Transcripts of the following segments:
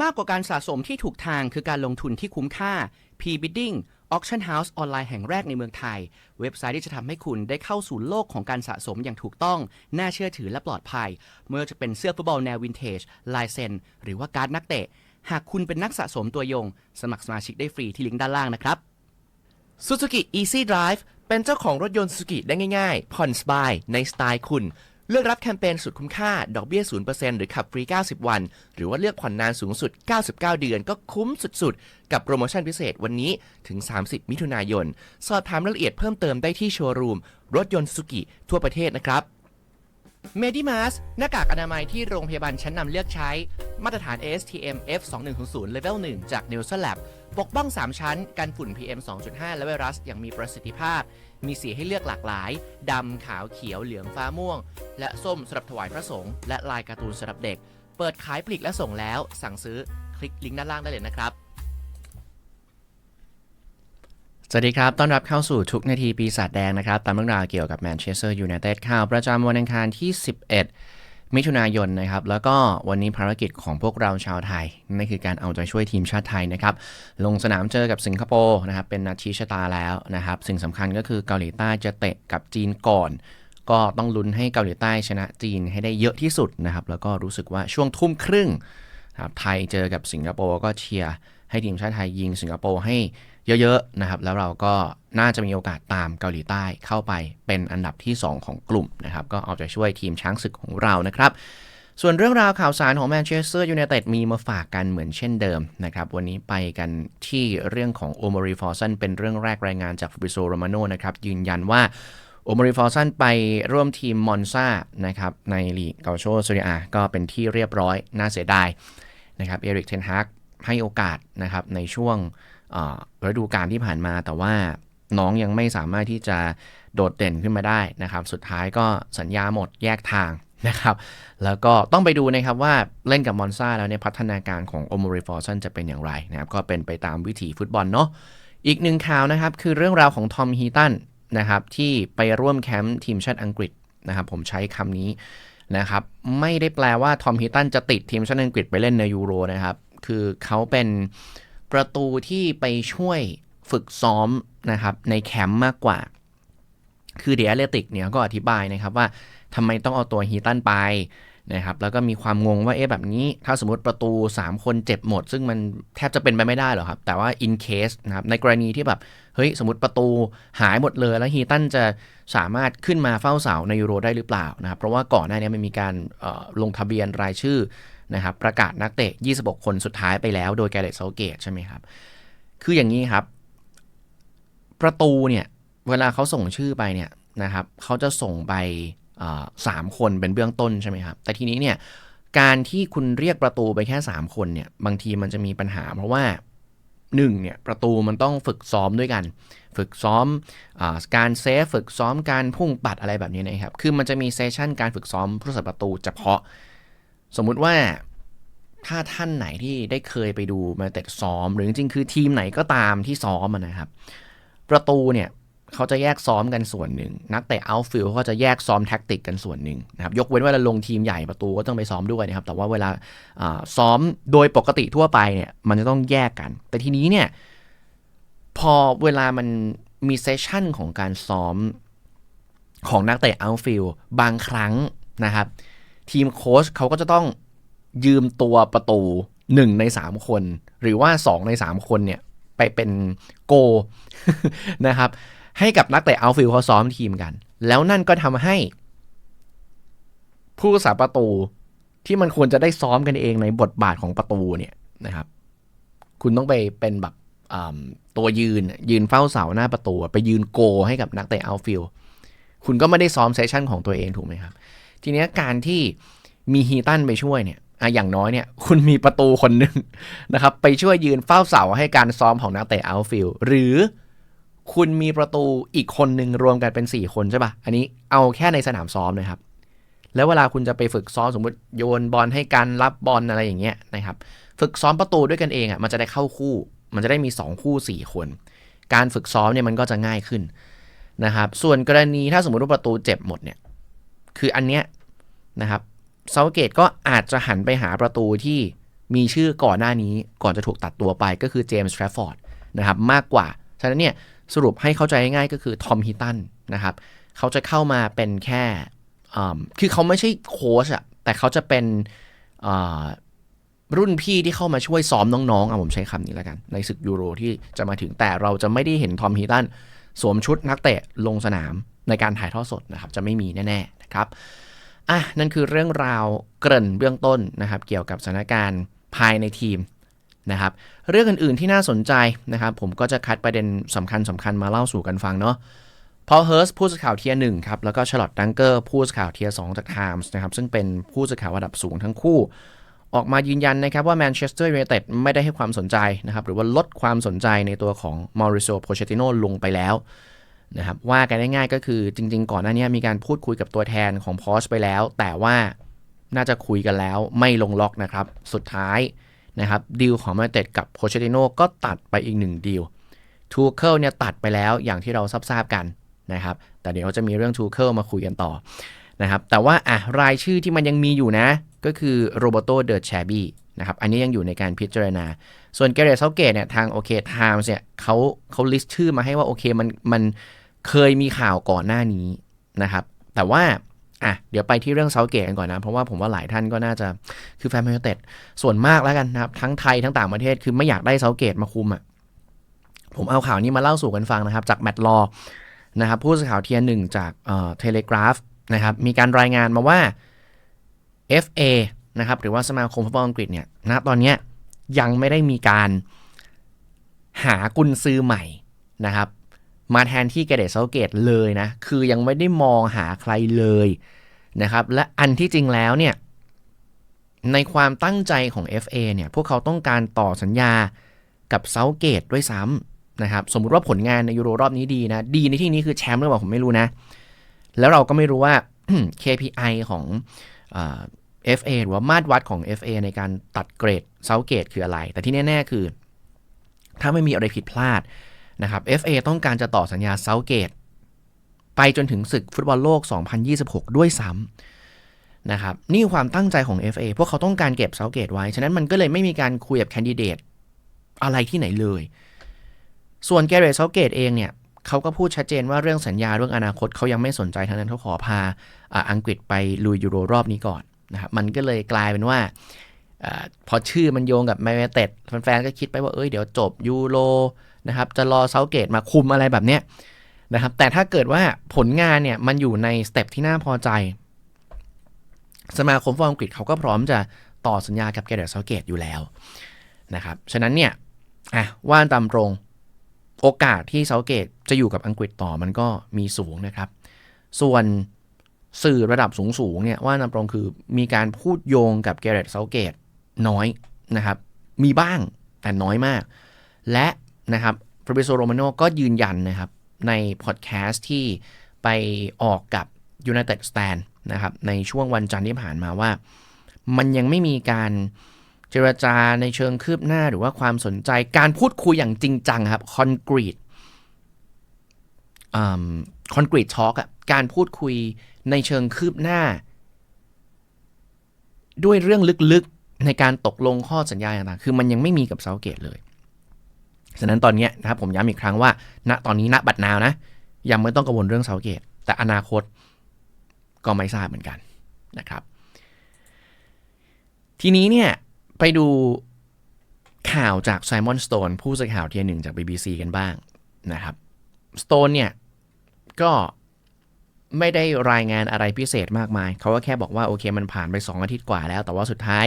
มากกว่าการสะสมที่ถูกทางคือการลงทุนที่คุ้มค่า P-Bidding Auction House ออนไลน์แห่งแรกในเมืองไทย เว็บไซต์ที่จะทำให้คุณได้เข้าสู่โลกของการสะสมอย่างถูกต้อง น่าเชื่อถือและปลอดภัย เมื่อจะเป็นเสื้อฟุตบอลแนววินเทจลายเซ็นหรือว่าการ์ดนักเตะ หากคุณเป็นนักสะสมตัวยง สมัครสมาชิกได้ฟรีที่ลิงก์ด้านล่างนะครับ Suzuki Easy Drive เป็นเจ้าของรถยนต์ Suzuki ได้ง่าย ๆ ผ่อนสบายในสไตล์คุณ เลือกรับแคมเปญสุดคุ้มค่า ดอกเบี้ย 0%หรือขับฟรี 90 วัน หรือว่าเลือกผ่อนนานสูงสุด 99 เดือนก็คุ้มสุดๆ กับโปรโมชั่นพิเศษวันนี้ถึง 30 มิถุนายน สอบถามรายละเอียดเพิ่มเติมได้ที่โชว์รูม รถยนต์สุกิทั่วประเทศนะครับ m e d i m a s หน้ากากอนามัยที่โรงพยาบาลชั้นนำเลือกใช้ มาตรฐาน ASTM F2100 Level 1 จาก n e l s o n Lab ปกป้อง 3 ชั้น กันฝุ่น PM 2.5 และไวรัสอย่างมีประสิทธิภาพ มีสีให้เลือกหลากหลาย ดำ ขาว เขียว เหลือง ฟ้าม่วง และส้มสำหรับถวายพระสงฆ์ และลายการ์ตูนสำหรับเด็ก เปิดขายปลีกและส่งแล้ว สั่งซื้อ คลิกลิงก์ด้านล่างได้เลยนะครับ สวัสดีครับ ต้อนรับเข้าสู่ทุกนาทีปีศาจแดงนะครับ ตามเรื่องราวเกี่ยวกับแมนเชสเตอร์ยูไนเต็ดข่าวประจำวันอังคารที่ 11 มิถุนายนนะครับ แล้วก็วันนี้ภารกิจของพวกเราชาวไทย นั่นคือการเอาใจช่วยทีมชาติไทยนะครับ ลงสนามเจอกับสิงคโปร์นะครับ เป็นนัดชี้ชะตาแล้วนะครับ สิ่งสำคัญก็คือเกาหลีใต้จะเตะกับจีนก่อน ก็ต้องลุ้นให้เกาหลีใต้ชนะจีนให้ได้เยอะที่สุดนะครับ แล้วก็รู้สึกว่าช่วงทุ่มครึ่งครับไทยเจอกับสิงคโปร์ก็เชียร์ให้ทีมชาติไทยยิงสิงคโปร์ให้ เยอะๆนะครับแล้วเราก็น่าจะมีโอกาสตามเกาหลีใต้เข้าไปเป็นอันดับที่ 2 ของกลุ่มนะครับก็เอาใจช่วยทีมช้างศึกของเรานะครับ ส่วนเรื่องราวข่าวสารของแมนเชสเตอร์ยูไนเต็ดมีมาฝากกันเหมือนเช่นเดิมนะครับวันนี้ไปกันที่เรื่องของโอม r รีฟอร์ซันเป็นเรื่องแรกรายงานจากฟบิโซโรมาโนนะครับยืนยันว่าโอม r ริฟอร์ซันไปร่วมทีมมอนซานะครับในลีกเกาโชซูเรียก็เป็นที่เรียบร้อย น่าเสียดายนะครับเอริกเทนฮากให้โอกาสนะครับในช่วง ฤดูกาลที่ผ่านมา แต่ว่าน้องยังไม่สามารถที่จะโดดเด่นขึ้นมาได้นะครับ สุดท้ายก็สัญญาหมดแยกทางนะครับ แล้วก็ต้องไปดูนะครับว่าเล่นกับมอนซาแล้วเนี่ยพัฒนาการของโอม r ริฟอร์ซันจะเป็นอย่างไรนะครับ ก็เป็นไปตามวิถีฟุตบอลเนาะ อีกหนึ่งข่าวนะครับ คือเรื่องราวของทอมฮีตันนะครับที่ไปร่วมแคมป์ทีมชาติอังกฤษนะครับ ผมใช้คำนี้นะครับ ไม่ได้แปลว่าทอมฮีตันจะติดทีมชาติอังกฤษไปเล่นในยูโรนะครับ คือเขาเป็น ประตูที่ไปช่วยฝึกซ้อมนะครับในแคมป์มากกว่า คือเดียเลติกเนี่ยก็อธิบายนะครับว่าทำไมต้องเอาตัวฮีตันไปนะครับแล้วก็มีความงงว่าเอ๊ะแบบนี้ ถ้าสมมติประตู 3 คนเจ็บหมด ซึ่งมันแทบจะเป็นไปไม่ได้หรอครับ แต่ว่า in case นะครับในกรณีที่แบบ เฮ้ย สมมติประตูหายหมดเลย แล้วฮีตันจะสามารถขึ้นมาเฝ้าเสาในยูโรได้หรือเปล่านะครับ เพราะว่าก่อนหน้านี้มันมีการลงทะเบียนรายชื่อ นะครับประกาศนักเตะ 26 คนสุดท้ายไปแล้วโดยแกเรตเซาเกตใช่ไหมครับ คืออย่างนี้ครับ ประตูเนี่ย เวลาเขาส่งชื่อไปเนี่ยนะครับเขาจะส่งไปสามคนเป็นเบื้องต้นใช่ไหมครับ แต่ทีนี้เนี่ยการที่คุณเรียกประตูไปแค่ 3 คนเนี่ยบางทีมันจะมีปัญหา เพราะว่า1เนี่ยประตูมันต้องฝึกซ้อมด้วยกัน ฝึกซ้อมอการเซฟฝึกซ้อมการพุ่งปัดอะไรแบบนี้นะครับ คือมันจะมีเซสชั่นการฝึกซ้อมผู้รักษาประตูเฉพาะ สมมุติว่าถ้าท่านไหนที่ได้เคยไปดูมาแต่ซ้อม หรือจริงๆคือทีมไหนก็ตามที่ซ้อมนะครับ ประตูเนี่ยเขาจะแยกซ้อมกันส่วนหนึ่ง นักเตะเอาฟิลเขาจะแยกซ้อมแท็กติกกันส่วนหนึ่งนะครับยกเว้นวลาเราลงทีมใหญ่ประตูก็ต้องไปซ้อมด้วยนะครับ แต่ว่าเวลาอ่าซ้อมโดยปกติทั่วไปเนี่ยมันจะต้องแยกกัน แต่ทีนี้เนี่ยพอเวลามันมีเซสชั่นของการซ้อมของนักเตะเอาฟิลบางครั้งนะครับ ทีมโค้ชเขาก็จะต้องยืมตัวประตู 1 ใน 3 คน หรือว่า 2 ใน 3 คนเนี่ย ไปเป็นโกนะครับ ให้กับนักเตะเอาฟิลเขาซ้อมทีมกัน แล้วนั่นก็ทำให้ ผู้รักษาประตูที่มันควรจะได้ซ้อมกันเองในบทบาทของประตูเนี่ยนะครับ คุณต้องไปเป็นแบบตัวยืนยืนเฝ้าเสาหน้าประตู ไปยืนโกให้กับนักเตะเอาฟิลคุณก็ไม่ได้ซ้อมเซสชั่นของตัวเองถูกไหมครับ ทีนี้การที่มีฮีตันไปช่วยเนี่ยอะอย่างน้อยเนี่ย คุณมีประตูคนหนึ่งนะครับ ไปช่วยยืนเฝ้าเสาให้การซ้อมของนักเตะเอาฟิลหรือคุณมีประตูอีกคนหนึ่งรวมกันเป็น 4 คนใช่ปะอันนี้เอาแค่ในสนามซ้อมนะครับ แล้วเวลาคุณจะไปฝึกซ้อมสมมติโยนบอลให้กันรับบอลอะไรอย่างเงี้ยนะครับ ฝึกซ้อมประตูด้วยกันเองอะมันจะได้เข้าคู่ มันจะได้มี 2 คู่ 4 คน การฝึกซ้อมเนี่ยมันก็จะง่ายขึ้นนะครับ ส่วนกรณีถ้าสมมติว่าประตูเจ็บหมดเนี่ย คืออันเนี้ยนะครับเซาเกตก็อาจจะหันไปหาประตูที่มีชื่อก่อนหน้านี้ก่อนจะถูกตัดตัวไปก็คือเจมส์แทรฟฟอร์ดนะครับมากกว่า ฉะนั้นเนี่ยสรุปให้เข้าใจง่ายๆก็คือทอมฮิตันนะครับเขาจะเข้ามาเป็นแค่อ่าคือเขาไม่ใช่โค้ชอะแต่เขาจะเป็นอ่ารุ่นพี่ที่เข้ามาช่วยซ้อมน้องๆอะผมใช้คำนี้แล้วกัน ในศึกยูโรที่จะมาถึงแต่เราจะไม่ได้เห็นทอมฮิตันสวมชุดนักเตะลงสนาม ในการถ่ายทอดสดนะครับจะไม่มีแน่ๆนะครับอะนั่นคือเรื่องราวเกริ่นเบื้องต้นนะครับ เกี่ยวกับสถานการณ์ภายในทีมนะครับ เรื่องอื่นๆที่น่าสนใจนะครับ ผมก็จะคัดประเด็นสำคัญสำคัญมาเล่าสู่กันฟังเนาะพอเฮิร์สผู้สื่อข่าวเทียร์หนึ่งครับ แล้วก็ชลอตดังเกอร์ผู้สื่อข่าวเทียร์สองจากไทมส์นะครับ ซึ่งเป็นผู้สื่อข่าวระดับสูงทั้งคู่ ออกมายืนยันนะครับว่าแมนเชสเตอร์ยูไนเต็ดไม่ได้ให้ความสนใจนะครับ หรือว่าลดความสนใจในตัวของมอริโซโพเชติโนลงไปแล้ว นะครับว่ากันง่ายๆก็คือจริง ๆ ก่อนหน้านี้มีการพูดคุยกับตัวแทนของพอชไปแล้ว แต่ว่าน่าจะคุยกันแล้วไม่ลงล็อกนะครับ สุดท้ายนะครับดีลของมาเต็ดกับโพเชติโนก็ตัดไปอีกหนึ่งดีลทูเคิลเนี่ยตัดไปแล้วอย่างที่เราทราบๆกันนะครับ แต่เดี๋ยวจะมีเรื่องทูเคิลมาคุยกันต่อนะครับ แต่ว่าอะรายชื่อที่มันยังมีอยู่นะ ก็คือโรเบโตเดอร์แชบี้ นะครับอันนี้ยังอยู่ในการพิจารณา ส่วนเกเรตเซาเกตเนี่ยทางโอเคไทมส์เนี่ยเขาเขาลิสต์ชื่อมาให้ว่าโอเคมันมันเคยมีข่าวก่อนหน้านี้นะครับ แต่ว่าอะเดี๋ยวไปที่เรื่องเซาเกตกันก่อนนะ เพราะว่าผมว่าหลายท่านก็น่าจะคือแฟนแมนยูเต็ดส่วนมากแล้วกันนะครับ ทั้งไทยทั้งต่างประเทศคือไม่อยากได้เซาเกตมาคุมอะผมเอาข่าวนี้มาเล่าสู่กันฟังนะครับ จากแมตต์ลอนะครับผู้สื่อข่าวเทียร์หนึ่งจากเอ่อเทเลกราฟนะครับมีการรายงานมาว่า FA นะครับหรือว่าสมาคมฟุตบอลอังกฤษเนี่ยณตอนนี้ยังไม่ได้มีการหากุนซือใหม่นะครับมาแทนที่แกเดตเซาเกตเลยนะ คือยังไม่ได้มองหาใครเลยนะครับ และอันที่จริงแล้วเนี่ย ในความตั้งใจของ FA เนี่ย พวกเขาต้องการต่อสัญญากับเซาเกตด้วยซ้ำนะครับ สมมุติว่าผลงานในยูโรรอบนี้ดีนะ ดีในที่นี้คือแชมป์หรือเปล่าผมไม่รู้นะ แล้วเราก็ไม่รู้ว่า KPI ของ FA หรือว่ามาตรวัดของ FA ในการตัดเกรดเซาเกตคืออะไร แต่ที่แน่ ๆ คือ ถ้าไม่มีอะไรผิดพลาดนะครับ FA ต้องการจะต่อสัญญาเซาเกตไปจนถึงศึกฟุตบอลโลก 2026 ด้วยซ้ำนะครับนี่ความตั้งใจของ FA พวกเขาต้องการเก็บเซาเกตไว้ ฉะนั้นมันก็เลยไม่มีการคุยกับแคนดิเดตอะไรที่ไหนเลย ส่วนแกเรตเซาเกตเองเนี่ยเขาก็พูดชัดเจนว่าเรื่องสัญญาเรื่องอนาคตเขายังไม่สนใจทั้งนั้นเขาขอพาอังกฤษไปลุยยูโรรอบนี้ก่อน นะครับมันก็เลยกลายเป็นว่าอพอชื่อมันโยงกับแมนเต็ดแฟนๆก็คิดไปว่าเอ้ยเดี๋ยวจบยูโรนะครับจะรอเซาเกตมาคุมอะไรแบบเนี้ยนะครับแต่ถ้าเกิดว่าผลงานเนี่ยมันอยู่ในสเต็ปที่น่าพอใจ สมาคมฟุตบอลอังกฤษเขาก็พร้อมจะต่อสัญญากับแกเดตเซาเกตอยู่แล้วนะครับฉะนั้นเนี่ยอะว่านตามตรงโอกาสที่เซาเกตจะอยู่กับอังกฤษต่อมันก็มีสูงนะครับ ส่วน สื่อระดับสูงๆเนี่ยว่านตามตรงคือมีการพูดโยงกับแกเรตเซาเกตน้อยนะครับ มีบ้างแต่น้อยมาก และนะครับฟร b ิโซโรมาโนก็ยืนยันนะครับ ในพอดแคสต์ที่ไปออกกับ United Stand นะครับ ในช่วงวันจันทร์ที่ผ่านมาว่า มันยังไม่มีการเจรจาในเชิงคืบหน้าหรือว่าความสนใจการพูดคุยอย่างจริงจังครับคอนกรีตคอนกรีตทอกอะการพูดคุย ในเชิงคืบหน้า ด้วยเรื่องลึกๆในการตกลงข้อสัญญาต่างๆคือมันยังไม่มีกับเซาเกตเลยฉะนั้นตอนนี้นะครับผมย้ำอีกครั้งว่า ณตอนนี้ณบัดนาวนะ ยังไม่ต้องกังวลเรื่องเซาเกต แต่อนาคตก็ไม่ทราบเหมือนกันนะครับ ทีนี้เนี่ย ไปดูข่าวจากไซมอนสโตนผู้สื่อข่าวเทียหนึ่งจาก BBC กันบ้างนะครับสโตนเนี่ย ก็ ไม่ได้รายงานอะไรพิเศษมากมาย เขาก็แค่บอกว่าโอเคมันผ่านไป 2 อาทิตย์กว่าแล้ว แต่ว่าสุดท้าย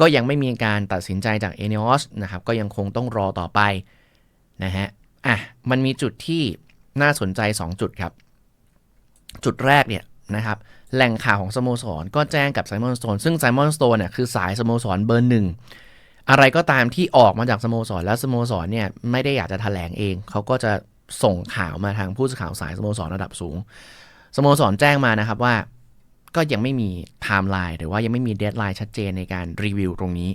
ก็ยังไม่มีการตัดสินใจจากเอเนอสนะครับ ก็ยังคงต้องรอต่อไปนะฮะ อะ มันมีจุดที่น่าสนใจ 2 จุดครับ จุดแรกเนี่ยนะครับแหล่งข่าวของสโมสร ก็แจ้งกับไซมอนสโตนซึ่งไซมอนสโตนเนี่ยคือสายสโมสรเบอร์หนึ่งอะไรก็ตามที่ออกมาจากสโมสร แล้วสโมสรเนี่ยไม่ได้อยากจะแถลงเอง เขาก็จะ ส่งข่าวมาทางผู้สื่อข่าวสายสโมสรระดับสูง สโมสรแจ้งมานะครับว่า ก็ยังไม่มีไทม์ไลน์หรือว่ายังไม่มีเดทไลน์ชัดเจนในการรีวิวตรงนี้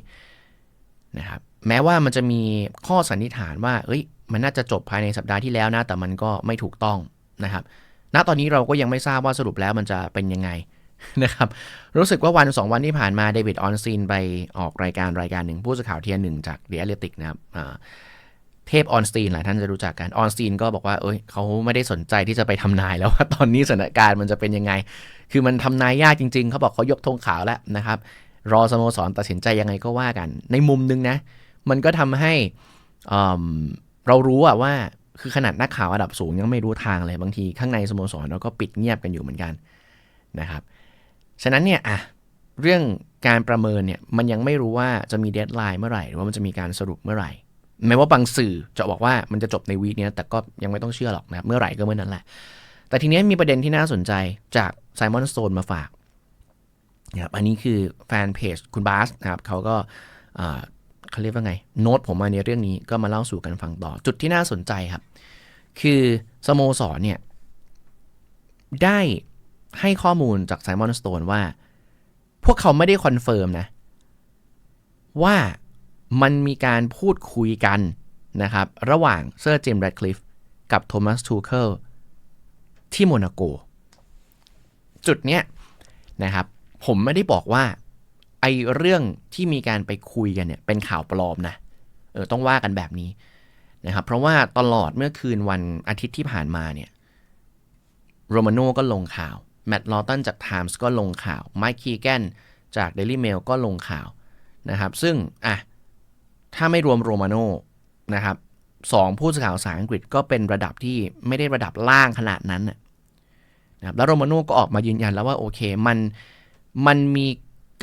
นะครับแม้ว่ามันจะมีข้อสันนิษฐานว่า เอ้ย มันน่าจะจบภายในสัปดาห์ที่แล้วนะ แต่มันก็ไม่ถูกต้องนะครับณตอนนี้เราก็ยังไม่ทราบว่าสรุปแล้วมันจะเป็นยังไงนะครับ รู้สึกว่าวันสองวันที่ผ่านมาเดวิดออนซีนไปออกรายการรายการหนึ่งผู้สื่อข่าวเทียร์หนึ่งจากเดียเลติกนะครับ เทพออนสตีนหลายท่านจะรู้จักกันออนสตีนก็บอกว่าเอ้ยเขาไม่ได้สนใจที่จะไปทำนายแล้วว่าตอนนี้สถานการณ์มันจะเป็นยังไง คือมันทำนายยากจริง ๆเขาบอกเขายกธงขาวแล้วนะครับ รอสโมสรตัดสินใจยังไงก็ว่ากัน ในมุมนึงนะ มันก็ทำให้เรารู้อะว่าคือขนาดนักข่าวระดับสูงยังไม่รู้ทางเลยบางทีข้างในสโมสรเราก็ปิดเงียบกันอยู่เหมือนกันนะครับ ฉะนั้นเนี่ยอะเรื่องการประเมินเนี่ยมันยังไม่รู้ว่าจะมีเดทไลน์เมื่อไหร่ หรือว่ามันจะมีการสรุปเมื่อไหร่ แม้ว่าบางสื่อจะบอกว่ามันจะจบในวีคเนี้ยแต่ก็ยังไม่ต้องเชื่อหรอกนะครับเมื่อไหร่ก็เมื่อนั้นแหละ แต่ทีนี้มีประเด็นที่น่าสนใจจากไซมอนสโตนมาฝากนะครับอันนี้คือแฟนเพจคุณบาสนะครับเขาก็เขาเรียกว่าไง โน้ตผมมาในเรื่องนี้ก็มาเล่าสู่กันฟังต่อ จุดที่น่าสนใจครับ คือสโมสรเนี่ย ได้ให้ข้อมูลจากไซมอนสโตนว่า พวกเขาไม่ได้คอนเฟิร์มนะ ว่า มันมีการพูดคุยกันนะครับ ระหว่างเซอร์เจมส์แรดคลิฟกับโทมัสทูเคิลที่โมนาโก จุดเนี้ยนะครับ ผมไม่ได้บอกว่าไอเรื่องที่มีการไปคุยกันเนี่ยเป็นข่าวปลอมนะเออต้องว่ากันแบบนี้นะครับ เพราะว่าตลอดเมื่อคืนวันอาทิตย์ที่ผ่านมาเนี่ยโรมาโน่ก็ลงข่าว แมตต์ลอตันจาก Times ก็ลงข่าว ไมค์คีแกนจาก Daily Mail ก็ลงข่าวนะครับ ซึ่งอะ ถ้าไม่รวมโรมาโน่นะครับสองผู้สื่อข่าวภาษาอังกฤษก็เป็นระดับที่ไม่ได้ระดับล่างขนาดนั้นนะครับแล้วโรมาโน่ก็ออกมายืนยันแล้วว่าโอเคมันมันมี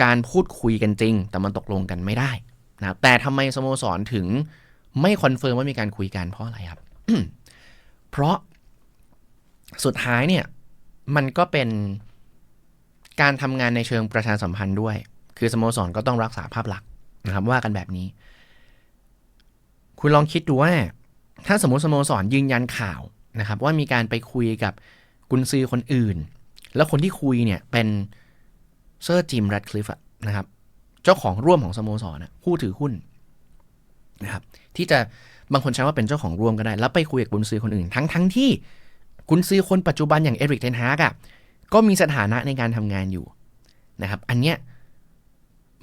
การพูดคุยกันจริง แต่มันตกลงกันไม่ได้นะครับแต่ทำไมสโมสรถึงไม่คอนเฟิร์มว่ามีการคุยกันเพราะอะไรครับ เพราะสุดท้ายเนี่ยมันก็เป็นการทำงานในเชิงประชาสัมพันธ์ด้วย คือสโมสรก็ต้องรักษาภาพลักษณ์นะครับว่ากันแบบนี้ คุณลองคิดดูว่า ถ้าสมมติสโมสรยืนยันข่าวนะครับ ว่ามีการไปคุยกับกุนซือคนอื่น แล้วคนที่คุยเนี่ยเป็นเซอร์จิมแรดคลิฟนะครับ เจ้าของร่วมของสโมสรนะผู้ถือหุ้นนะครับ ที่จะบางคนใช้ว่าเป็นเจ้าของร่วมก็ได้ แล้วไปคุยกับกุนซือคนอื่น ทั้งทั้งที่กุนซือคนปัจจุบันอย่างเอริกเทนฮากอะก็มีสถานะในการทำงานอยู่นะครับ อันเนี้ย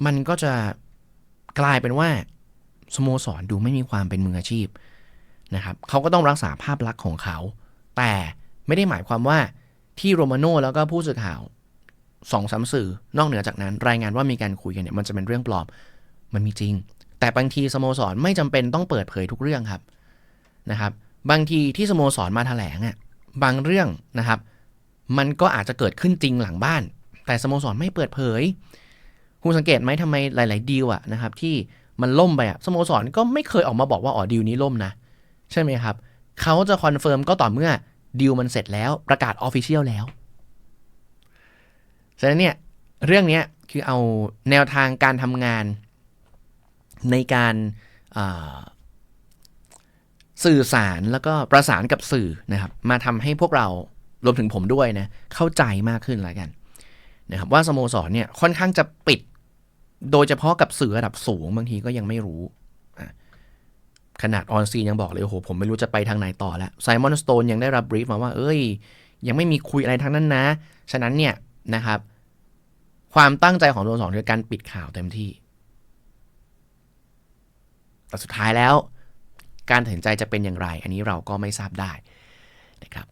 มันก็จะกลายเป็นว่า สโมสรดูไม่มีความเป็นมืออาชีพนะครับเขาก็ต้องรักษาภาพลักษณ์ของเขา แต่ไม่ได้หมายความว่าที่โรมาโน่แล้วก็ผู้สื่อข่าวสองสามสื่อนอกเหนือจากนั้น รายงานว่ามีการคุยกันเนี่ยมันจะเป็นเรื่องปลอมมันมีจริง แต่บางทีสโมสรไม่จำเป็นต้องเปิดเผยทุกเรื่องครับนะครับ บางทีที่สโมสรมาแถลงอะบางเรื่องนะครับ มันก็อาจจะเกิดขึ้นจริงหลังบ้าน แต่สโมสรไม่เปิดเผย คุณสังเกตไหมทำไมหลาย ๆ ดีลอะนะครับที่ มันล่มไปอะสโมสรก็ไม่เคยออกมาบอกว่าอ๋อดีลนี้ล่มนะ ใช่ไหมครับ เขาจะคอนเฟิร์มก็ต่อเมื่อดีลมันเสร็จแล้วประกาศออฟฟิเชียลแล้วฉะนั้นเนี่ยเรื่องนี้คือเอาแนวทางการทำงานในการาสื่อสารแล้วก็ประสานกับสื่อนะครับ มาทำให้พวกเรารวมถึงผมด้วยนะ เข้าใจมากขึ้นแล้วกันนะครับว่าสโมสรเนี่ยค่อนข้างจะปิด โดยเฉพาะกับสื่อระดับสูงบางทีก็ยังไม่รู้ ขนาดออนซียังบอกเลย โอ้โห ผมไม่รู้จะไปทางไหนต่อแล้วไซมอนสโตนยังได้รับบรีฟมาว่า เอ้ย ยังไม่มีคุยอะไรทั้งนั้นนะ ฉะนั้นเนี่ยนะครับ ความตั้งใจของสโมสรคือการปิดข่าวเต็มที่ แต่สุดท้ายแล้ว การตัดสินใจจะเป็นอย่างไร อันนี้เราก็ไม่ทราบได้นะครับ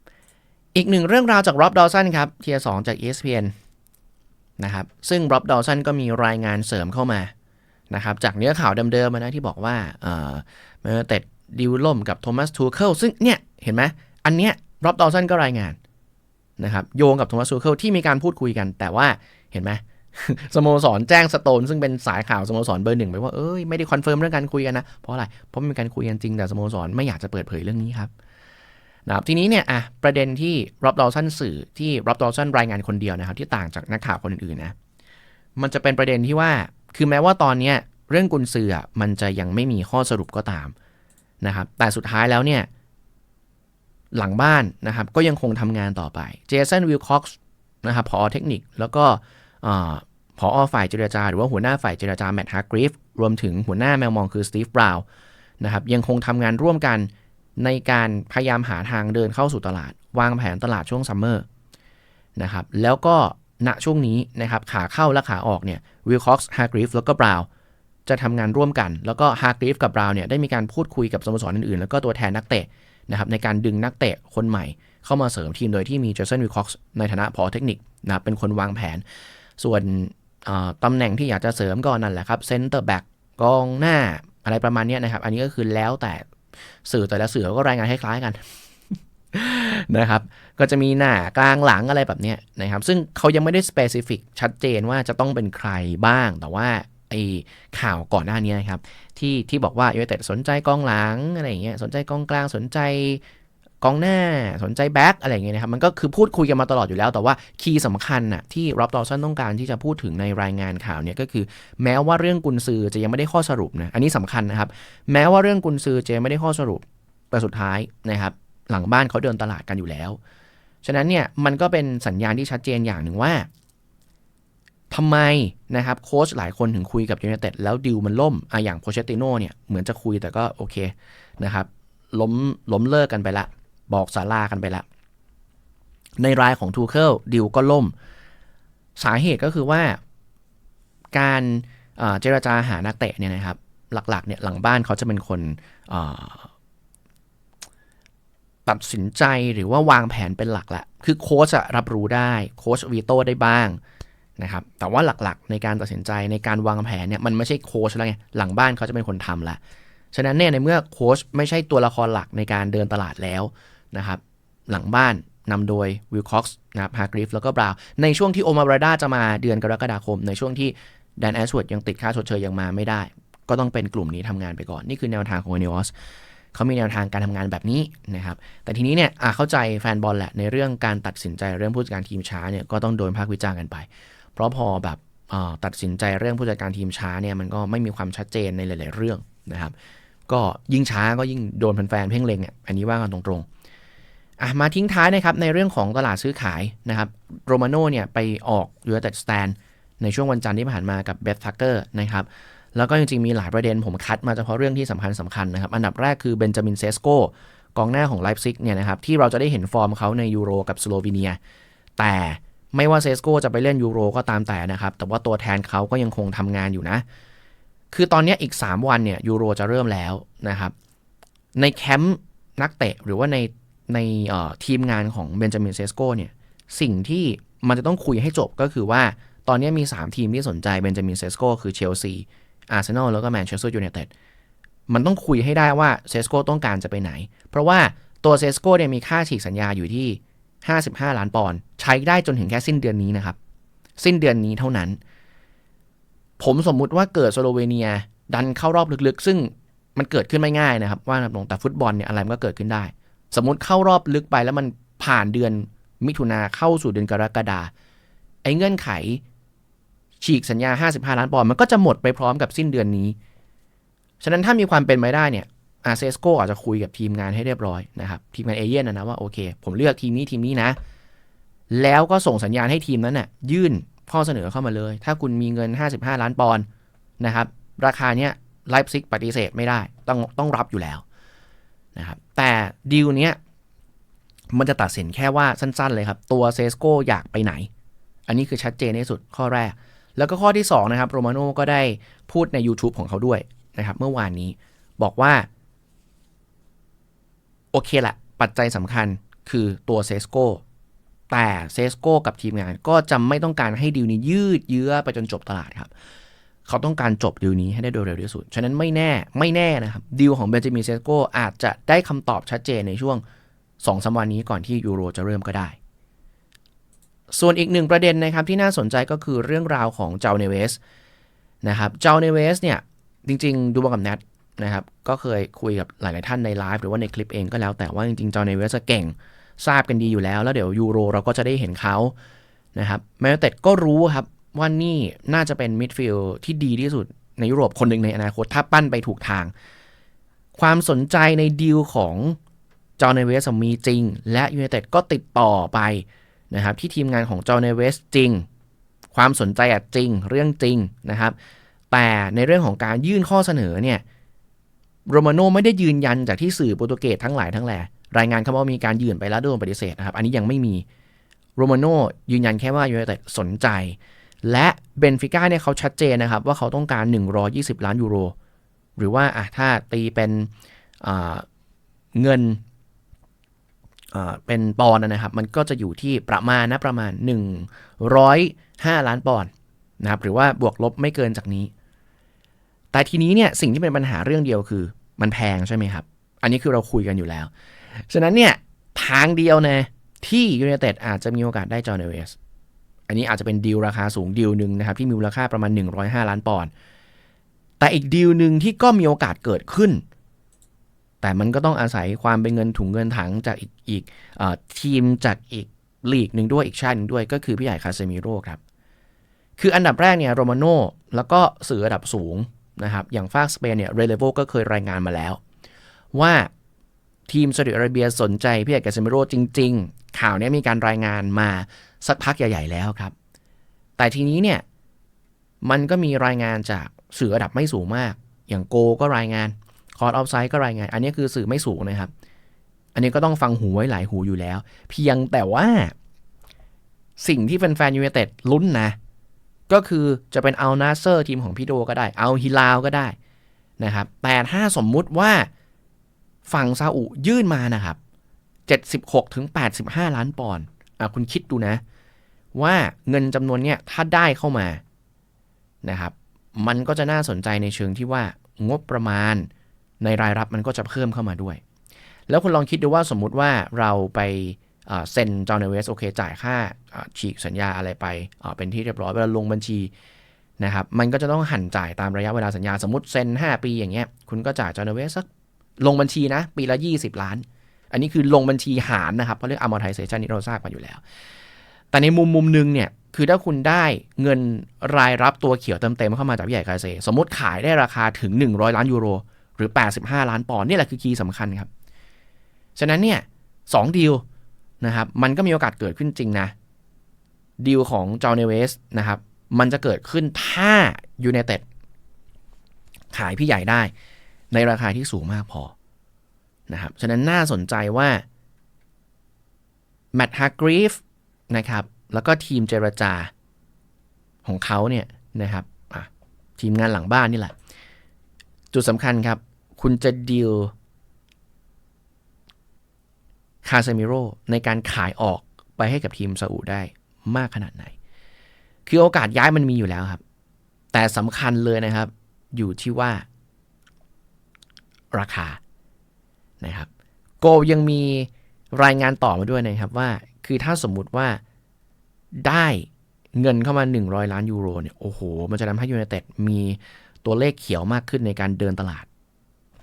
อีกหนึ่งเรื่องราวจาก Rob Dawson ครับเทียร์สจาก ESPN นะครับซึ่ง Rob Dawson ก็มีรายงานเสริมเข้ามานะครับจากเนื้อข่าวเดิมๆมานะที่บอกว่าเออเมื่อเต็ดดิวล่มกับโทมัสทูเคิลซึ่งเนี่ยเห็นไหมอันเนี้ย Rob Dawson ก็รายงานนะครับโยงกับโทมัสทูเคิลที่มีการพูดคุยกัน แต่ว่าเห็นไหมสโมสรแจ้งสโตน ซึ่งเป็นสายข่าวสโมสรเบอร์หนึ่งไปว่าเอ้ยไม่ได้คอนเฟิร์มเรื่องการคุยกันนะ เพราะอะไร เพราะมีการคุยกันจริงแต่สโมสรไม่อยากจะเปิดเผยเรื่องนี้ครับ นะครับทีนี้เนี่ยอะประเด็นที่ร็อบดอลสันสื่อที่ร็อบดอลสันรายงานคนเดียวนะครับ ที่ต่างจากนักข่าวคนอื่นๆนะมันจะเป็นประเด็นที่ว่าคือแม้ว่าตอนเนี้ยเรื่องกุนซืออะมันจะยังไม่มีข้อสรุปก็ตามนะครับแต่สุดท้ายแล้วเนี่ยหลังบ้านนะครับก็ยังคงทำงานต่อไปเจสันวิลคอกส์นะครับพอเทคนิคแล้วก็อ่าผอฝ่ายเจรจา หรือว่าหัวหน้าฝ่ายเจรจาแมตต์ฮาร์กรีฟรวมถึงหัวหน้าแมวมองคือสตีฟบราวน์นะครับยังคงทำงานร่วมกัน ในการพยายามหาทางเดินเข้าสู่ตลาด วางแผนตลาดช่วงซัมเมอร์นะครับแล้วก็ณช่วงนี้นะครับขาเข้าและขาออกเนี่ยวิลคอกส์ฮาร์กรีฟแล้วก็บราวน์จะทำงานร่วมกัน แล้วก็ฮาร์กรีฟกับบราวน์เนี่ยได้มีการพูดคุยกับสโมสรอื่นๆ แล้วก็ตัวแทนนักเตะนะครับในการดึงนักเตะคนใหม่ เข้ามาเสริมทีมโดยที่มีเจสันวิลคอกส์ในฐานะพอเทคนิคนะเป็นคนวางแผน ส่วนตำแหน่งที่อยากจะเสริมก็นั่นแหละครับเซนเตอร์แบ็กกองหน้าอะไรประมาณนี้นะครับ อันนี้ก็คือแล้วแต่ สื่อแต่ละสื่อก็รายงานคล้ายๆกันนะครับ ก็จะมีหน้ากลางหลังอะไรแบบนี้นะครับ ซึ่งเขายังไม่ได้สเปซิฟิกชัดเจนว่าจะต้องเป็นใครบ้าง แต่ว่าไอ้ข่าวก่อนหน้านี้นะครับ ที่ที่บอกว่ายูไนเต็ดสนใจกองหลังอะไรอย่างเงี้ย สนใจกองกลาง สนใจ กองหน้าสนใจแบ็คอะไรอย่างเงี้ยนะครับมันก็คือพูดคุยกันมาตลอดอยู่แล้ว แต่ว่าคีย์สำคัญน่ะที่ร็อบดอสันต้องการที่จะพูดถึงในรายงานข่าวเนี่ยก็คือ แม้ว่าเรื่องกุนซือจะยังไม่ได้ข้อสรุปนะอันนี้สำคัญนะครับ แม้ว่าเรื่องกุนซือจะไม่ได้ข้อสรุปแต่สุดท้ายนะครับ หลังบ้านเขาเดินตลาดกันอยู่แล้ว ฉะนั้นเนี่ยมันก็เป็นสัญญาณที่ชัดเจนอย่างหนึ่งว่าทำไมนะครับโค้ชหลายคนถึงคุยกับยูไนเต็ดแล้วดิวมันล่มอะอย่างโพเชตติโน่เนี่ยเหมือนจะคุยแต่ก็โอเคนะครับล้มล้มเลิกกันไปละ บอกสารากันไปละ ในรายของทูเคิลดิวก็ล่ม สาเหตุก็คือว่า การเจรจาหานักเตะเนี่ยนะครับ หลักๆเนี่ยหลังบ้านเขาจะเป็นคนตัดสินใจหรือว่าวางแผนเป็นหลักแหละ คือโค้ชอะรับรู้ได้ โค้ชวีโต้ได้บ้างนะครับ แต่ว่าหลักๆ ในการตัดสินใจในการวางแผนเนี่ยมันไม่ใช่โค้ชแล้วไง หลังบ้านเขาจะเป็นคนทำละ ฉะนั้นเนี่ยในเมื่อโค้ชไม่ใช่ตัวละครหลักในการเดินตลาดแล้ว นะครับหลังบ้านนำโดยวิลคอกส์นะครับฮาร์กริฟแล้วก็บราวน์ในช่วงที่โอมาบราดาจะมาเดือนกรกฎาคม ในช่วงที่แดนแอชวดยังติดค่าชดเชยยังมาไม่ได้ ก็ต้องเป็นกลุ่มนี้ทำงานไปก่อน นี่คือแนวทางของเอเนอสเขามีแนวทางการทำงานแบบนี้นะครับ แต่ทีนี้เนี่ยอะเข้าใจแฟนบอลแหละในเรื่องการตัดสินใจเรื่องผู้จัดการทีมช้าเนี่ยก็ต้องโดนภาควิจารณ์กันไป เพราะพอแบบตัดสินใจเรื่องผู้จัดการทีมช้าเนี่ยมันก็ไม่มีความชัดเจนในหลาย ๆ เรื่องนะครับ ก็ยิ่งช้าก็ยิ่งโดนแฟนๆเพ่งเล็งอะอันนี้ว่ากันตรงๆ อะมาทิ้งท้ายนะครับในเรื่องของตลาดซื้อขายนะครับโรมาโน่เนี่ยไปออกยู i นเต็ดสแตนในช่วงวันจันทร์ที่ผ่านมากับเบธทักเกอร์นะครับแล้วก็จริงๆ มีหลายประเด็นผมคัดมาเฉพาะเรื่องที่สำคัญสำคัญนะครับ อันดับแรกคือเบนจามินเซสโกกองหน้าของไลฟ์ซิกเนี่ยนะครับที่เราจะได้เห็นฟอร์มเขาในยูโรกับสโลวีเนีย แต่ไม่ว่าเซสโกจะไปเล่นยูโรก็ตามแต่นะครับ แต่ว่าตัวแทนเขาก็ยังคงทำงานอยู่นะ คือตอนนี้อีก 3 วันเนี่ยยูโรจะเริ่มแล้วนะครับ ในแคมป์นักเตะหรือว่าใน ในทีมงานของเบนจามินเซสโกเนี่ยสิ่งที่มันจะต้องคุยให้จบก็คือว่าตอนนี้มี 3 ทีมที่สนใจเบนจามินเซสโกคือเชลซีอาร์เซนอลแล้วก็แมนเชสเตอร์ยูไนเต็ดมันต้องคุยให้ได้ว่าเซสโกต้องการจะไปไหน เพราะว่าตัวเซสโกเนี่ยมีค่าฉีกสัญญาอยู่ที่ 55 ล้านปอนด์ใช้ได้จนถึงแค่สิ้นเดือนนี้นะครับ สิ้นเดือนนี้เท่านั้น ผมสมมุติว่าเกิดสโลเวเนียดันเข้ารอบลึกๆ ซึ่งมันเกิดขึ้นไม่ง่ายนะครับ ว่าตรงแต่ฟุตบอลเนี่ยอะไรมันก็เกิดขึ้นได้ สมมติเข้ารอบลึกไปแล้วมันผ่านเดือนมิถุนาเข้าสู่เดือนกรกฎาไอ้เงื่อนไข ฉีกสัญญา 55 ล้านปอนด์มันก็จะหมดไปพร้อมกับสิ้นเดือนนี้ ฉะนั้นถ้ามีความเป็นไปได้เนี่ยอาเซสโกอาจจะคุยกับทีมงานให้เรียบร้อยนะครับ ทีมงานเอเย่นนะว่าโอเค ผมเลือกทีมนี้ทีมนี้นะ แล้วก็ส่งสัญญาณให้ทีมนั้นน่ะยื่นข้อเสนอเข้ามาเลย ถ้าคุณมีเงิน 55 ล้านปอนด์นะครับ ราคาเนี้ยไลฟ์ซิกปฏิเสธไม่ได้ ต้องต้องรับอยู่แล้วนะครับ แต่ดีลเนี้ยมันจะตัดสินแค่ว่าสั้นๆเลยครับ ตัวเซสโกอยากไปไหน อันนี้คือชัดเจนที่สุดข้อแรก แล้วก็ข้อที่ 2 นะครับโรมาโน่ก็ได้พูดใน YouTube ของเขาด้วยนะครับเมื่อวานนี้บอกว่า โอเคแหละปัจจัยสำคัญคือตัวเซสโกแต่เซสโกกับทีมงานก็จะไม่ต้องการให้ดีลนี้ยืดเยื้อไปจนจบตลาดครับ เขาต้องการจบดีลนี้ให้ได้โดยเร็วที่สุด ฉะนั้นไม่แน่ไม่แน่นะครับดีลของเบนจามินเซสโกอาจจะได้คำตอบชัดเจนในช่วง2อสวันนี้ก่อนที่ยูโรจะเริ่มก็ได้ ส่วนอีกหนึ่งประเด็นนะครับที่น่าสนใจก็คือเรื่องราวของเจ้าเนเวสนะครับเจ้าเนเวสเนี่ยจริง ๆ ดูบอลกับแนทนะครับก็เคยคุยกับหลาย ๆ ท่านในไลฟ์หรือว่าในคลิปเองก็แล้วแต่ว่าจริง ๆ เจ้าเนเวสเก่งทราบกันดีอยู่แล้ว แล้วเดี๋ยวยูโรเราก็จะได้เห็นเขานะครับแมนเต็ดก็รู้ครับ ว่านี่น่าจะเป็นมิดฟิลด์ที่ดีที่สุดในยุโรปคนหนึ่งในอนาคต ถ้าปั้นไปถูกทาง ความสนใจในดีลของจอห์นเนเวสมีจริง และยูไนเต็ดก็ติดต่อไปนะครับที่ทีมงานของจอห์นเนเวสจริง ความสนใจอะจริงเรื่องจริงนะครับ แต่ในเรื่องของการยื่นข้อเสนอเนี่ยโรมาโนไม่ได้ยืนยันจากที่สื่อโปรตุเกสทั้งหลายทั้งแหล่รายงานเขาว่ามีการยื่นไปแล้วโดนปฏิเสธนะครับ อันนี้ยังไม่มีโรมาโน่ยืนยันแค่ว่ายูไนเต็ดสนใจ และเบนฟิก้าเนี่ยเขาชัดเจนนะครับ ว่าเขาต้องการ 120 ล้านยูโร หรือว่าอะถ้าตีเป็นเงินเป็นปอนด์นะครับ มันก็จะอยู่ที่ประมาณนะประมาณ 105 ล้านปอนด์นะครับหรือว่าบวกลบไม่เกินจากนี้ แต่ทีนี้เนี่ยสิ่งที่เป็นปัญหาเรื่องเดียวคือ มันแพงใช่ไหมครับ อันนี้คือเราคุยกันอยู่แล้ว ฉะนั้นเนี่ยทางเดียวนะที่ยูไนเต็ดอาจจะมีโอกาสได้จอห์นเอเวส อันนี้อาจจะเป็นดีลราคาสูงดีลหนึ่งนะครับที่มีมูลค่าประมาณ 105 ล้านปอนด์แต่อีกดีลหนึ่งที่ก็มีโอกาสเกิดขึ้น แต่มันก็ต้องอาศัยความเป็นเงินถุงเงินถังจากอีกอีกอทีมจากอีกลีกหนึ่งด้วยอีกชาติหนึ่งด้วยก็คือพี่ใหญ่คาเซมิโร่ครับ คืออันดับแรกเนี่ยโรมาโน่แล้วก็สื่อระดับสูงนะครับอย่างฝากสเปนเนี่ยเรเลโวก็เคยรายงานมาแล้ว ว่าทีมซาอุดิอาระเบียสนใจพี่ใหญ่คาเซมิโร่จริง ๆ ข่าวเนี้มีการรายงานมา สักพักใหญ่ ๆ แล้วครับ แต่ทีนี้เนี่ยมันก็มีรายงานจากสื่อระดับไม่สูงมาก อย่างโกก็รายงานคอร์ดออฟไซด์ก็รายงาน อันนี้คือสื่อไม่สูงนะครับ อันนี้ก็ต้องฟังหูไว้หลายหูอยู่แล้ว เพียงแต่ว่า สิ่งที่แฟนๆยูไนเต็ดลุ้นนะ ก็คือจะเป็นเอานาเซอร์ทีมของพี่โดก็ได้ เอาฮิลาวก็ได้นะครับ แต่ถ้าสมมุติว่าฝั่งซาอุยื่นมานะครับ 76ถึง85 ล้านปอนด์อะคุณคิดดูนะ ว่าเงินจำนวนเนี้ยถ้าได้เข้ามานะครับ มันก็จะน่าสนใจในเชิงที่ว่างบประมาณในรายรับมันก็จะเพิ่มเข้ามาด้วย แล้วคุณลองคิดดูว่าสมมุติว่าเราไปเซ็นจอห์นเนเวสโอเคจ่ายค่าฉีกสัญญาอะไรไปเป็นที่เรียบร้อยเวลาลงบัญชีนะครับมันก็จะต้องหั่นจ่ายตามระยะเวลาสัญญาสมมติเซ็น5 ปีอย่างเงี้ยคุณก็จ่ายจอห์นเนเวสสักลงบัญชีนะ ปีละ 20 ล้าน อันนี้คือลงบัญชีหารนะครับเขาะเรียก amortization นี่เราทราบกันอยู่แล้ว แต่ในมุมมุมหนึงเนี่ยคือถ้าคุณได้เงินรายรับตัวเขียวเต็มๆเข้ามาจากพี่ใหญ่คาเซสมมติขายได้ราคาถึง 100 ล้านยูโร หรือ 85 ล้านปอนด์นี่แหละคือคีย์สำคัญครับ ฉะนั้นเนี่ยสองดีลนะครับมันก็มีโอกาสเกิดขึ้นจริงนะดีลของจอห์นเนเวสนะครับมันจะเกิดขึ้นถ้ายูไนเต็ดขายพี่ใหญ่ได้ ในราคาที่สูงมากพอนะครับฉะนั้นน่าสนใจว่าแมตต์ฮากรีฟ นะครับ แล้วก็ทีมเจรจาของเขาเนี่ยนะครับทีมงานหลังบ้านนี่แหละ จุดสำคัญครับ คุณจะดีลคาเซมิโรในการขายออกไปให้กับทีมซาอุได้มากขนาดไหน คือโอกาสย้ายมันมีอยู่แล้วครับ แต่สำคัญเลยนะครับ อยู่ที่ว่า ราคานะครับ โกยังมีรายงานต่อมาด้วยนะครับว่า คือถ้าสมมุติว่าได้เงินเข้ามา 100 ล้านยูโรเนี่ยโอ้โห มันจะทำให้ยูไนเต็ดมีตัวเลขเขียวมากขึ้นในการเดินตลาด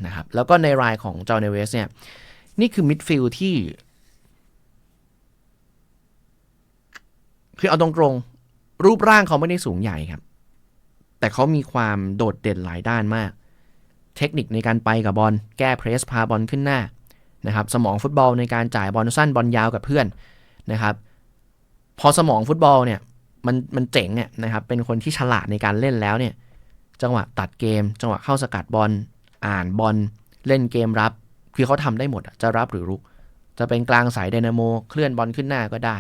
นะครับแล้วก็ในรายของจอห์นเนเวสเนี่ยนี่คือมิดฟิลด์ที่คือเอาตรงๆ รูปร่างเขาไม่ได้สูงใหญ่ครับ แต่เขามีความโดดเด่นหลายด้านมาก เทคนิคในการไปกับบอล แก้เพรสพาบอลขึ้นหน้านะครับ สมองฟุตบอลในการจ่ายบอลสั้นบอลยาวกับเพื่อน นะครับพอสมองฟุตบอลเนี่ยมันมันเจ๋งเนี่ยนะครับเป็นคนที่ฉลาดในการเล่นแล้วเนี่ยจังหวะตัดเกม จังหวะเข้าสกัดบอลอ่านบอลเล่นเกมรับ คือเขาทำได้หมดจะรับหรือรุก จะเป็นกลางสายไดนาโมเคลื่อนบอลขึ้นหน้าก็ได้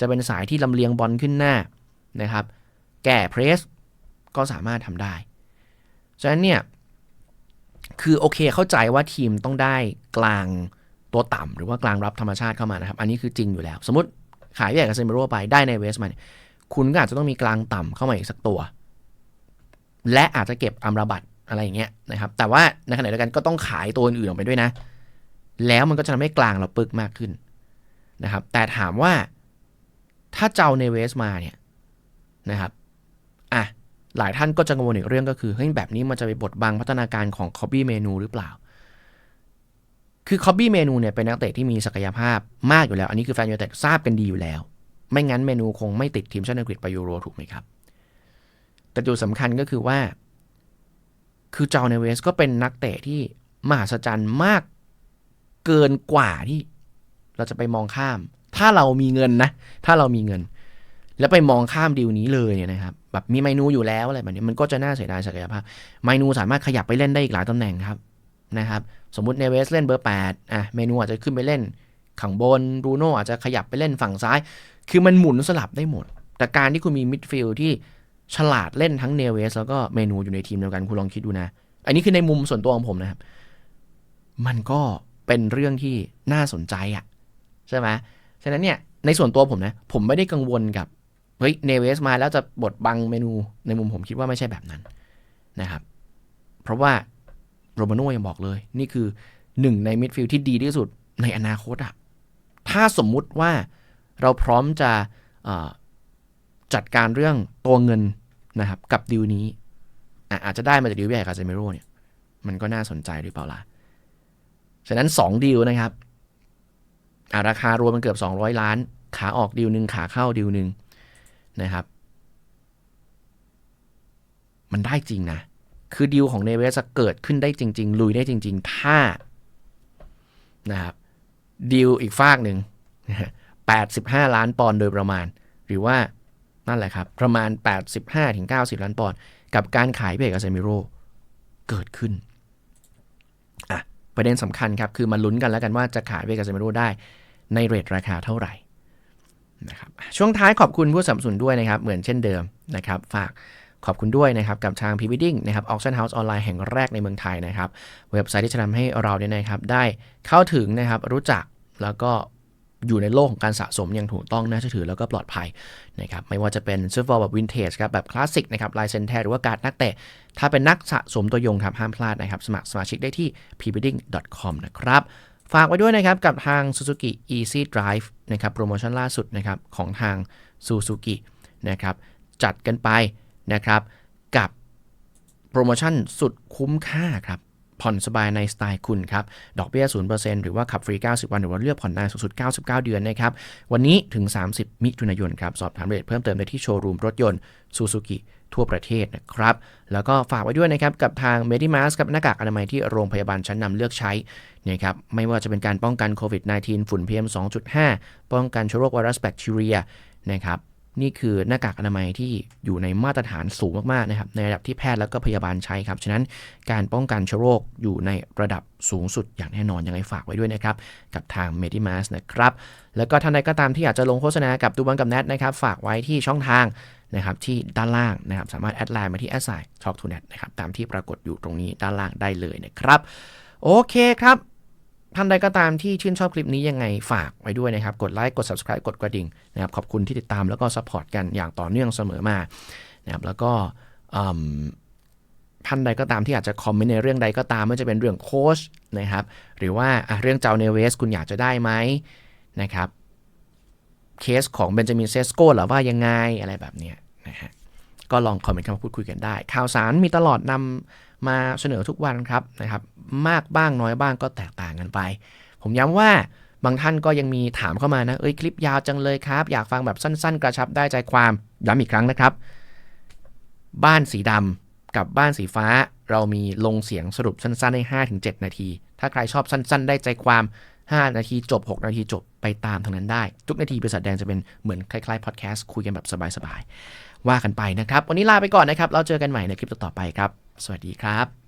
จะเป็นสายที่ลำเลียงบอลขึ้นหน้านะครับ แก่เพรสก็สามารถทำได้ฉะนั้นเนี่ยคือโอเคเข้าใจว่าทีมต้องได้กลาง ตัวต่ำหรือว่ากลางรับธรรมชาติเข้ามานะครับ อันนี้คือจริงอยู่แล้ว สมมติขายแยกกับเซมิโร่ไปได้ในเวสมาเนี่ยคุณก็อาจจะต้องมีกลางต่ำเข้ามาอีกสักตัว และอาจจะเก็บอัมราบัตอะไรอย่างเงี้ยนะครับ แต่ว่าในขณะเดียวกันก็ต้องขายตัวอื่นออกไปด้วยนะ แล้วมันก็จะทำให้กลางเราปึกมากขึ้นนะครับ แต่ถามว่าถ้าเจ้าเนเวสมาเนี่ยนะครับอะหลายท่านก็จะกังวลอีกเรื่องก็คือเฮ้ยแบบนี้มันจะไปบดบังพัฒนาการของคอบบี้เมนูหรือเปล่า คือคอบบี้เมนูเนี่ยเป็นนักเตะที่มีศักยภาพมากอยู่แล้ว อันนี้คือแฟนยูไนเต็ดทราบกันดีอยู่แล้ว ไม่งั้นเมนูคงไม่ติดทีมชาติอังกฤษไปยูโรถูกไหมครับ แต่จุดสำคัญก็คือว่า คือเจ้าเนเวสก็เป็นนักเตะที่มหัศจรรย์มากเกินกว่าที่เราจะไปมองข้าม ถ้าเรามีเงินนะ ถ้าเรามีเงิน แล้วไปมองข้ามดีลนี้เลยเนี่ยนะครับ แบบมีเมนูอยู่แล้วอะไรแบบนี้มันก็จะน่าเสียดายศักยภาพเมนูสามารถขยับไปเล่นได้อีกหลายตำแหน่งครับ นะครับ สมมติเนเวสเล่นเบอร์8อะเมนูอาจจะขึ้นไปเล่นขังบนบรูโน่อาจจะขยับไปเล่นฝั่งซ้าย คือมันหมุนสลับได้หมด แต่การที่คุณมีมิดฟิลด์ที่ฉลาดเล่นทั้งเนเวสแล้วก็เมนูอยู่ในทีมเดียวกันคุณลองคิดดูนะ อันนี้คือในมุมส่วนตัวของผมนะครับ มันก็เป็นเรื่องที่น่าสนใจอะ่ะใช่ไหมฉะนั้นเนี่ยในส่วนตัวผมนะ ผมไม่ได้กังวลกับเฮ้ยเนเวสมาแล้วจะบดบังเมนูในมุมผมคิดว่าไม่ใช่แบบนั้นนะครับ เพราะว่า โรมาโน่ยังบอกเลย นี่คือหนึ่งในมิดฟิลด์ที่ดีที่สุดในอนาคตอะถ้าสมมุติว่าเราพร้อมจะจัดการเรื่องตัวเงินนะครับกับดีลนี้อาจจะได้มาจากดีลใหญ่กับเซเมโรเนี่ยมันก็น่าสนใจหรือเปล่าล่ะ ฉะนั้น 2 ดีลนะครับราคารวมมันเกือบ 200 ล้าน ขาออกดีลหนึ่งขาเข้าดีลหนึ่งนะครับ มันได้จริงนะ คือดีลของเนเวสจะเกิดขึ้นได้จริง ๆ ลุยได้จริง ๆ ถ้านะครับดีลอีกฝากหนึ่ง 85 ล้านปอนด์โดยประมาณ หรือว่านั่นแหละครับ ประมาณ 85-90 ล้านปอนด์กับการขายเบกอาเซมิโรเกิดขึ้นอะประเด็นสำคัญครับ คือมาลุ้นกันแล้วกันว่าจะขายเบกอาเซมิโรได้ในเรทราคาเท่าไหร่นะครับช่วงท้ายขอบคุณผู้สนับสนุนด้วยนะครับ เหมือนเช่นเดิมนะครับ ฝาก ขอบคุณด้วยนะครับกับทาง p ี Bidding นะครับ Auction House ออนไลน์แห่งแรกในเมืองไทยนะครับ เว็บไซต์ที่จะทำให้เราเนี่ยนะครับได้เข้าถึงนะครับรู้จักแล้วก็อยู่ในโลกของการสะสมอย่างถูกต้องน่าเชื่อถือแล้วก็ปลอดภัยนะครับไม่ว่าจะเป็นเซิร์ฟบอลแบบวินเทจครับแบบคลาสสิกนะครับลายเซ็นแทหรือว่าการ์ดนักเตะ ถ้าเป็นนักสะสมตัวยงครับห้ามพลาดนะครับ สมัครสมาชิกได้ที่ pbidding.com นะครับฝากไว้ด้วยนะครับกับทาง Suzuki Easy Drive นะครับโปรโมชั่นล่าสุดนะครับของทาง Suzuki นะครับจัดกันไป นะครับ กับโปรโมชั่นสุดคุ้มค่าครับ ผ่อนสบายในสไตล์คุณครับ ดอกเบี้ย 0%หรือว่าขับฟรี 90 วัน หรือว่าเลือกผ่อนนานสูงสุด 99 เดือนนะครับ วันนี้ถึง 30 มิถุนายนครับ สอบถามรายละเอียดเพิ่มเติมได้ที่โชว์รูมรถยนต์ Suzuki ทั่วประเทศนะครับ แล้วก็ฝากไว้ด้วยนะครับ กับทาง Medimask กับหน้ากากอนามัยที่โรงพยาบาลชั้นนำเลือกใช้นะครับไม่ว่าจะเป็นการป้องกันโควิด -19 ฝุ่น PM 2.5 ป้องกันเชื้อโรคไวรัสแบคทีเรียนะครับ นี่คือหน้ากากอนามัยที่อยู่ในมาตรฐานสูงมากๆนะครับในระดับที่แพทย์แล้วก็พยาบาลใช้ครับ ฉะนั้นการป้องกันเชื้อโรคอยู่ในระดับสูงสุดอย่างแน่นอนยังไงฝากไว้ด้วยนะครับ กับทาง m e d i m a s นะครับ แล้วก็ท่านใดก็ตามที่อยากจะลงโฆษณากับดูบันกับแนทนะครับ ฝากไว้ที่ช่องทางนะครับที่ด้านล่างนะครับ สามารถแอดไลน์มาที่แอดไซน์ talk to net นะครับตามที่ปรากฏอยู่ตรงนี้ด้านล่างได้เลยนะครับ โอเคครับ ท่านใดก็ตามที่ชื่นชอบคลิปนี้ยังไงฝากไว้ด้วยนะครับ กดไลค์ กด subscribe กดกระดิ่งนะครับ ขอบคุณที่ติดตามแล้วก็ support กันอย่างต่อเนื่องเสมอมานะครับ แล้วก็ท่านใดก็ตามที่อาจจะคอมเมนต์ในเรื่องใดก็ตามไม่ว่าจะเป็นเรื่องโค้ชนะครับ หรือว่าเรื่องเจ้าเนเวสคุณอยากจะได้ไหมนะครับ เคสของเบนจามินเซสโกหรือว่ายังไงอะไรแบบนี้นะฮะ ก็ลองคอมเมนต์เข้ามาพูดคุยกันได้ ข่าวสารมีตลอดนำ มาเสนอทุกวันครับนะครับ มากบ้างน้อยบ้างก็แตกต่างกันไป ผมย้ำว่าบางท่านก็ยังมีถามเข้ามานะเอ้ยคลิปยาวจังเลยครับ อยากฟังแบบสั้น ๆ กระชับได้ใจความย้ำอีกครั้งนะครับ บ้านสีดำกับบ้านสีฟ้าเรามีลงเสียงสรุปสั้นๆให้5-7 นาที ถ้าใครชอบสั้น ๆ ได้ใจความ 5 นาทีจบ 6 นาทีจบไปตามทางนั้นได้ ทุกนาทีบริษัทแดงจะเป็นเหมือนคล้ายๆพอดแคสต์คุยกันแบบสบายๆ ว่ากันไปนะครับ วันนี้ลาไปก่อนนะครับ เราเจอกันใหม่ในคลิปต่อๆไปครับ สวัสดีครับ